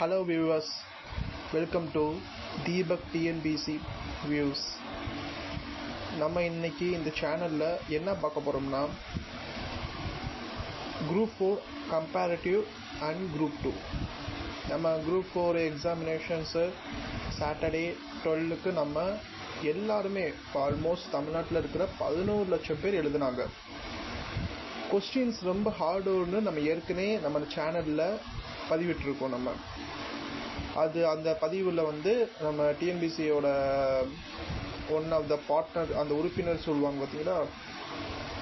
Hello viewers welcome to Deepak TNPSC views நம்ம இன்னைக்கு இந்த சேனலில் என்ன பார்க்க போகிறோம்னா group four comparative and group two நம்ம குரூப் ஃபோர் எக்ஸாமினேஷன்ஸு சாட்டர்டே டுவெல்லுக்கு நம்ம எல்லாருமே ஆல்மோஸ்ட் தமிழ்நாட்டில் இருக்கிற பதினோரு லட்சம் பேர் எழுதுனாங்க. கொஸ்டின்ஸ் ரொம்ப ஹார்டுன்னு நம்ம ஏற்கனவே நம்ம சேனலில் பதிவிட்டிருக்கோம் நம்ம. அது அந்த பதிவில் வந்து நம்ம டிஎன்பிசியோட ஒன் ஆஃப் த பார்ட்னர் அந்த உறுப்பினர் சொல்லுவாங்க பார்த்தீங்களா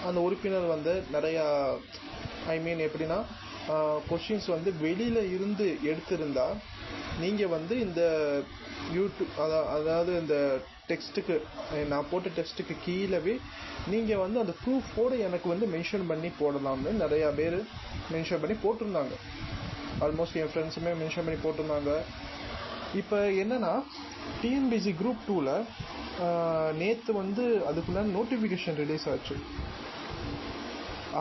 அந்த உறுப்பினர் வந்து நிறையா ஐ மீன் எப்படின்னா கொஷின்ஸ் வந்து வெளியில் இருந்து எடுத்திருந்தா நீங்கள் வந்து இந்த யூடியூப் அதாவது அதாவது இந்த டெக்ஸ்ட்டுக்கு நான் போட்ட டெக்ஸ்ட்டுக்கு கீழவே நீங்கள் வந்து அந்த ப்ரூஃபோடு எனக்கு வந்து மென்ஷன் பண்ணி போடலாம்னு நிறையா பேர் மென்ஷன் பண்ணி போட்டிருந்தாங்க. ஆல்மோஸ்ட் என் ஃப்ரெண்ட்ஸுமே மென்ஷன் பண்ணி போட்டிருந்தாங்க. இப்போ என்னென்னா டிஎன்பிசி குரூப் டூவில் நேற்று வந்து அதுக்குள்ள நோட்டிஃபிகேஷன் ரிலீஸ் ஆச்சு.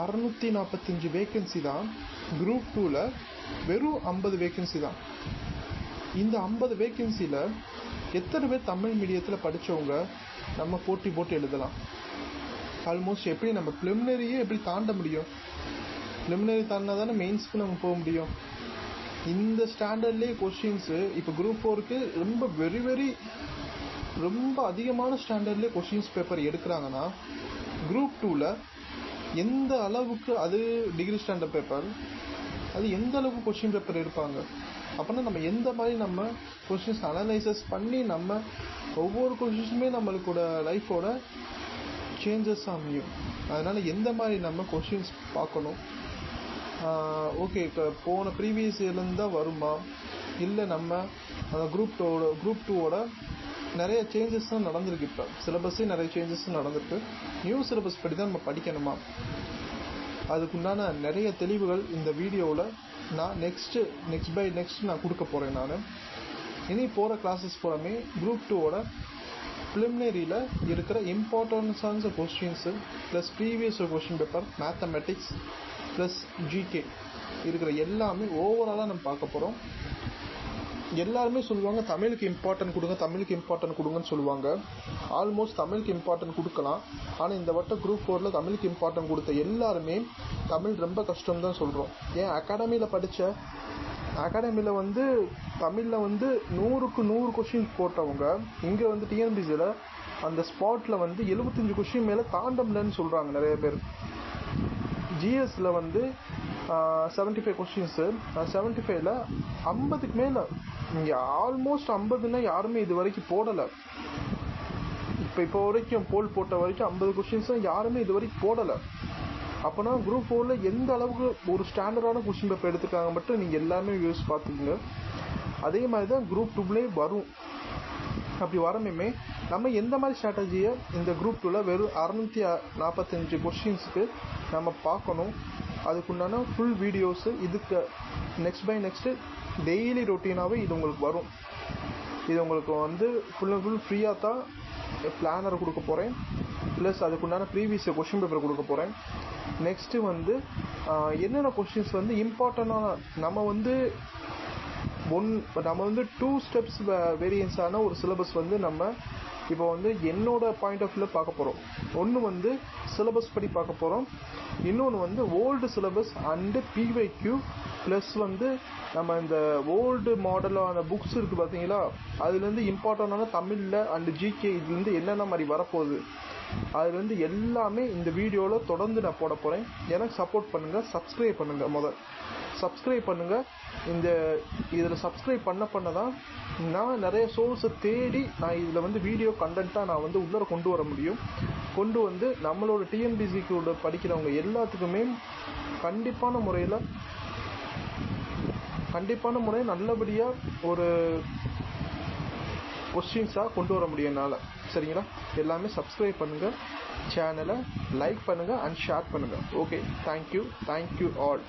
அறநூற்றி நாற்பத்தஞ்சு வேக்கன்சி தான் குரூப் டூவில் வெறும் ஐம்பது வேக்கன்சி தான். இந்த ஐம்பது வேக்கன்சியில் எத்தனை பேர் தமிழ் மீடியத்தில் படித்தவங்க நம்ம போட்டி போட்டு எழுதலாம்? ஆல்மோஸ்ட் எப்படி நம்ம ப்ளிமினரியே எப்படி தாண்ட முடியும்? ப்ளிமினரி தாண்டினா தானே மெயின்ஸ்க்கு நம்ம போக முடியும்? இந்த ஸ்டாண்டர்ட்லேயே கொஷின்ஸு இப்போ குரூப் ஃபோருக்கு ரொம்ப வெரி வெரி ரொம்ப அதிகமான ஸ்டாண்டர்ட்லேயே கொஷின்ஸ் பேப்பர் எடுக்கிறாங்கன்னா குரூப் டூவில் எந்த அளவுக்கு அது டிகிரி ஸ்டாண்டர்ட் பேப்பர் அது எந்த அளவுக்கு கொஷின் பேப்பர் எடுப்பாங்க? அப்படின்னா நம்ம எந்த மாதிரி நம்ம கொஷின்ஸ் அனலைசஸ் பண்ணி நம்ம ஒவ்வொரு கொஷின்ஸுமே நம்மளோட லைஃபோட சேஞ்சஸ் அமையும். அதனால் எந்த மாதிரி நம்ம கொஷின்ஸ் பார்க்கணும்? ஓகே இப்போ போன ப்ரீவியஸ் இயர்லேருந்து தான் வருமா? இல்லை நம்ம அந்த குரூப் டூவோட குரூப் டூவோட நிறைய சேஞ்சஸ் தான் நடந்திருக்கு இப்போ. சிலபஸே நிறைய சேஞ்சஸ் நடந்திருக்கு. நியூ சிலபஸ் படி தான் நம்ம படிக்கணுமா? அதுக்குண்டான நிறைய தெளிவுகள் இந்த வீடியோவில் நான் நெக்ஸ்ட்டு நெக்ஸ்ட் பை நெக்ஸ்ட் நான் கொடுக்க போகிறேன் நான். இனி போகிற கிளாஸஸ் பூராமே குரூப் டூவோட ப்ரிலிமினரியில் இருக்கிற இம்பார்ட்டன்ஸான questions plus previous question paper mathematics plus GK இருக்கிற எல்லாமே ஓவராலாக நம்ம பார்க்க போகிறோம் எல்லாருமே சொல்லுவாங்க தமிழுக்கு இம்பார்ட்டன்ட் கொடுங்க தமிழுக்கு இம்பார்ட்டன்ட் கொடுங்கன்னு சொல்லுவாங்க. ஆல்மோஸ்ட் தமிழுக்கு இம்பார்ட்டன்ட் கொடுக்கலாம். ஆனால் இந்த வட்டம் குரூப் ஃபோரில் தமிழுக்கு இம்பார்ட்டன்ட் கொடுத்த எல்லாருமே தமிழ் ரொம்ப கஷ்டம் தான் சொல்கிறோம் ஏன்? அகாடமியில் படித்த அகாடமியில் வந்து தமிழில் வந்து நூறுக்கு நூறு கொஷின் போட்டவங்க இங்கே வந்து டிஎன்பிசியில் அந்த ஸ்பாட்டில் வந்து எழுபத்தஞ்சு கொஷின் மேலே தாண்டம்லன்னு சொல்கிறாங்க நிறைய பேர். ஜிஎஸ்சில் வந்து செவன்ட்டி ஃபைவ் கொஷின்ஸு செவன்ட்டி ஃபைவ்ல ஐம்பதுக்கு மேலே. இங்கே ஆல்மோஸ்ட் ஐம்பதுன்னா யாருமே இது வரைக்கும் போடலை. இப்போ இப்போ வரைக்கும் போல் போட்ட வரைக்கும் ஐம்பது கொஷின்ஸும் யாருமே இது வரைக்கும் போடலை. அப்போனா குரூப் ஃபோரில் எந்த அளவுக்கு ஒரு ஸ்டாண்டர்டான கொஷின் பேப்பர் எடுத்துக்காங்க மட்டும் நீங்கள் எல்லாமே யூஸ் பார்த்துக்குங்க. அதே மாதிரி தான் குரூப் டூப்லேயே வரும். அப்படி வரணுமே நம்ம எந்த மாதிரி ஸ்ட்ராட்டஜியை இந்த குரூப் டூவில் வெறும் அறநூற்றி நாற்பத்தஞ்சு கொஷின்ஸுக்கு நம்ம பார்க்கணும். அதுக்குண்டான ஃபுல் வீடியோஸு இதுக்கு நெக்ஸ்ட் பை நெக்ஸ்ட்டு டெய்லி ரொட்டீனாகவே இது உங்களுக்கு வரும். இது உங்களுக்கு வந்து ஃபுல் அண்ட் ஃபுல் ஃப்ரீயாக தான் பிளானர் கொடுக்க போகிறேன் ப்ளஸ் அதுக்குண்டான ப்ரீவியஸ் கொஷின் பேப்பர் கொடுக்க போகிறேன் நெக்ஸ்ட்டு வந்து என்னென்ன கொஷின்ஸ் வந்து இம்பார்ட்டண்டான நம்ம வந்து ஒன் நம்ம வந்து டூ ஸ்டெப்ஸ் வேரியன்ஸான ஒரு சிலபஸ் வந்து நம்ம இப்போ வந்து என்னோட பாயிண்ட் ஆஃப் வியூவில் பார்க்க போகிறோம் ஒன்று வந்து சிலபஸ் படி பார்க்க போகிறோம் இன்னொன்று வந்து old syllabus and PYQ plus வந்து நம்ம இந்த ஓல்டு மாடலான புக்ஸ் இருக்குது பார்த்தீங்களா அதுலேருந்து இம்பார்ட்டண்டான தமிழில் அண்டு ஜிகே இதுலேருந்து என்னென்ன மாதிரி வரப்போகுது? அதுலேருந்து எல்லாமே இந்த வீடியோவில் தொடர்ந்து நான் போட போகிறேன் எனக்கு சப்போர்ட் பண்ணுங்கள் சப்ஸ்கிரைப் பண்ணுங்கள் முதல். சப்ஸ்கிரைப் பண்ணுங்கள் இந்த இதில் சப்ஸ்கிரைப் பண்ண பண்ண தான் நான் நிறைய சோர்ஸை தேடி நான் இதில் வந்து வீடியோ கண்டென்ட்டாக நான் வந்து உள்ளார கொண்டு வர முடியும். கொண்டு வந்து நம்மளோட டிஎன்பிசிக்கு படிக்கிறவங்க எல்லாத்துக்குமே கண்டிப்பான முறையில் கண்டிப்பான முறையில் நல்லபடியாக ஒரு கொஸ்டின்ஸாக கொண்டு வர முடியும் என்னால். சரிங்களா? எல்லாமே சப்ஸ்கிரைப் பண்ணுங்கள் சேனலை லைக் பண்ணுங்கள் அண்ட் ஷேர் பண்ணுங்கள் okay thank you thank you all